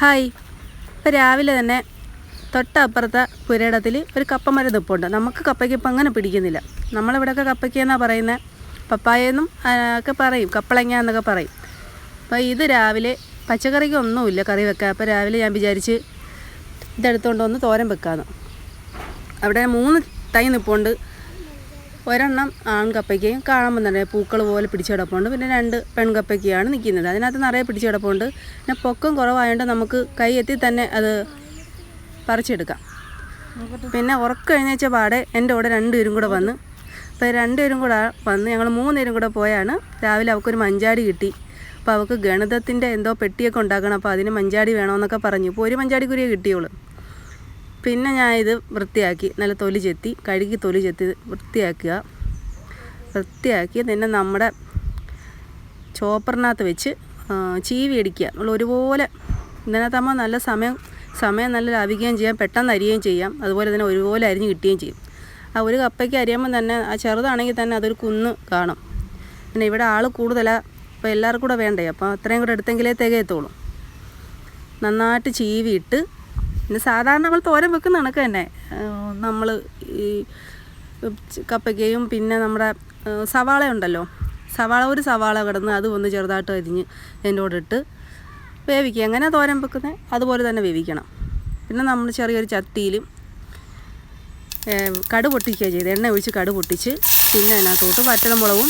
Hi. ഇപ്പോൾ രാവിലെ തന്നെ തൊട്ടപ്പുറത്തെ പുരയിടത്തിൽ ഒരു കപ്പമരം നിപ്പുണ്ട് നമുക്ക് കപ്പയ്ക്ക് ഇപ്പം അങ്ങനെ പിടിക്കുന്നില്ല. നമ്മളിവിടെയൊക്കെ കപ്പയ്ക്ക് എന്നാണ് പറയുന്നത് പപ്പായെന്നും ഒക്കെ പറയും. കപ്പളങ്ങ എന്നൊക്കെ പറയും. അപ്പോൾ ഇത് രാവിലെ പച്ചക്കറിക്ക് ഒന്നുമില്ല കറി വെക്കാൻ. അപ്പോൾ രാവിലെ ഞാൻ വിചാരിച്ച് ഇതെടുത്തുകൊണ്ട് ഒന്ന് തോരൻ വെക്കാമെന്ന് അവിടെ മൂന്ന് തൈ നിൽപ്പുണ്ട് ഒരെണ്ണം ആൺകപ്പയ്ക്കയും കാണുമ്പോൾ തന്നെ പൂക്കൾ പോലെ പിടിച്ച് കിടപ്പുണ്ട്. പിന്നെ രണ്ട് പെൺകപ്പയ്ക്കയാണ് നിൽക്കുന്നത്. അതിനകത്ത് നിറയെ പിടിച്ച് കിടപ്പുണ്ട്. പിന്നെ പൊക്കം കുറവായതുകൊണ്ട് നമുക്ക് കൈ എത്തി തന്നെ അത് പറിച്ചെടുക്കാം. പിന്നെ ഉറക്കം എഴുന്നേച്ച പാടെ എന്റെ കൂടെ രണ്ടുപേരും കൂടെ വന്ന് അപ്പോൾ രണ്ടുപേരും കൂടെ വന്ന് ഞങ്ങൾ മൂന്നുപേരും കൂടെ പോയാണ്. രാവിലെ അവൾക്കൊരു മഞ്ചാടി കിട്ടി. അപ്പോൾ അവൾക്ക് ഗണിതത്തിന്റെ എന്തോ പെട്ടിയൊക്കെ ഉണ്ടാക്കണം. അപ്പോൾ അതിന് മഞ്ചാടി വേണമെന്നൊക്കെ പറഞ്ഞു. ഇപ്പോൾ ഒരു മഞ്ചാടി കുരിയെ കിട്ടിയോളൂ പിന്നെ ഞാൻ ഇത് വൃത്തിയാക്കി നല്ല തൊലി ചെത്തി കഴുകി തൊലി ചെത്തി വൃത്തിയാക്കുക. വൃത്തിയാക്കി പിന്നെ നമ്മുടെ ചോപ്പറിനകത്ത് വെച്ച് ചീവി അടിക്കുക. നമ്മൾ ഒരുപോലെ ഇതിനകത്താകുമ്പോൾ നല്ല സമയം സമയം നല്ല ലാഭിക്കുകയും ചെയ്യാം പെട്ടെന്ന് അരിയുകയും ചെയ്യാം. അതുപോലെ തന്നെ ഒരുപോലെ അരിഞ്ഞ് കിട്ടുകയും ചെയ്യും. ആ ഒരു കപ്പയ്ക്ക് അരിയുമ്പോൾ തന്നെ ആ ചെറുതാണെങ്കിൽ തന്നെ അതൊരു കുന്ന് കാണും. പിന്നെ ഇവിടെ ആൾ കൂടുതലാണ് അപ്പോൾ എല്ലാവർക്കും കൂടെ വേണ്ടേ? അപ്പോൾ അത്രയും കൂടെ എടുത്തെങ്കിലേ തികയത്തുള്ളൂ. നന്നായിട്ട് ചീവിയിട്ട് പിന്നെ സാധാരണ നമ്മൾ തോരൻ വെക്കുന്ന കണക്ക് തന്നെ. നമ്മൾ ഈ കപ്പയ്ക്കയും പിന്നെ നമ്മുടെ സവാള ഉണ്ടല്ലോ. സവാള ഒരു സവാള കിടന്ന് അത് ഒന്ന് ചെറുതായിട്ട് അരിഞ്ഞ് അതിന്റെ കൂടെ ഇട്ട് വേവിക്കുക. എങ്ങനെ തോരൻ വെക്കുന്നത് അതുപോലെ തന്നെ വേവിക്കണം. പിന്നെ നമ്മൾ ചെറിയൊരു ചട്ടിയിൽ കടു പൊട്ടിക്കുക ചെയ്ത് എണ്ണ ഒഴിച്ച് കടു പൊട്ടിച്ച് പിന്നെ അതിനകത്തോട്ട് വറ്റൽമുളകും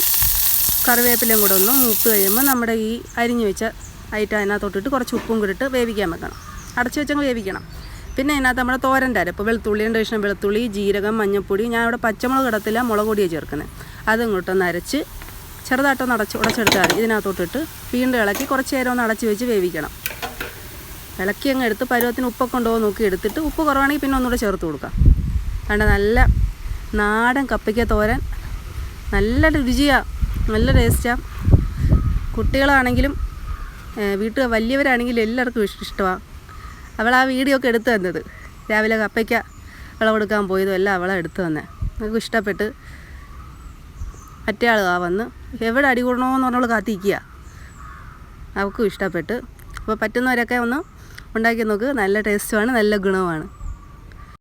കറിവേപ്പിലയും കൂടെ ഒന്ന് മൂത്ത് കഴിയുമ്പോൾ നമ്മുടെ ഈ അരിഞ്ഞു വെച്ച ഐറ്റം അതിനകത്തോട്ടിട്ട് കുറച്ച് ഉപ്പും കൂടിയിട്ട് വേവിക്കാൻ വെക്കണം. അടച്ചു വെച്ചങ്ങ് വേവിക്കണം. പിന്നെ അതിനകത്ത് നമ്മുടെ തോരന്റെ അരപ്പ് വെളുത്തുള്ളിന്റെ ഇഷ്ടം വെളുത്തുള്ളി ജീരകം മഞ്ഞൾപ്പൊടി. ഞാൻ അവിടെ പച്ചമുളക് ഇടത്തില്ല മുളക് പൊടിയാണ് ചേർക്കുന്നത്. അതും ഇങ്ങോട്ടൊന്ന് അരച്ച് ചെറുതായിട്ടൊന്ന് അടച്ച് ഉടച്ചെടുത്താൽ ഇതിനകത്തോട്ടിട്ട് വീണ്ടും ഇളക്കി കുറച്ച് നേരം ഒന്ന് അടച്ച് വെച്ച് വേവിക്കണം. ഇളക്കി അങ്ങ് എടുത്ത് പരുവത്തിന് ഉപ്പൊക്കെ ഉണ്ടോ നോക്കി എടുത്തിട്ട് ഉപ്പ് കുറവാണെങ്കിൽ പിന്നെ ഒന്നുകൂടെ ചേർത്ത് കൊടുക്കാം. കണ്ട നല്ല നാടൻ കപ്പയ്ക്ക തോരൻ. നല്ല രുചിയാണ് നല്ല ടേസ്റ്റാണ് കുട്ടികളാണെങ്കിലും വീട്ടിൽ വലിയവരാണെങ്കിലും എല്ലാവർക്കും ഇഷ് ഇഷ്ടമാണ് അവൾ ആ വീഡിയോ ഒക്കെ എടുത്തു തന്നത്. രാവിലെ കപ്പയ്ക്ക വിള കൊടുക്കാൻ പോയതും എല്ലാം അവളെ എടുത്തു തന്നെ. നമുക്ക് ഇഷ്ടപ്പെട്ട് മറ്റേ ആൾ ആ വന്ന് എവിടെ അടി കൂടണമെന്ന് പറഞ്ഞവൾ കാത്തിരിക്കുക. അവൾക്കും ഇഷ്ടപ്പെട്ട്. അപ്പോൾ പറ്റുന്നവരൊക്കെ ഒന്ന് ഉണ്ടാക്കി നോക്ക്. നല്ല ടേസ്റ്റുമാണ് നല്ല ഗുണവുമാണ്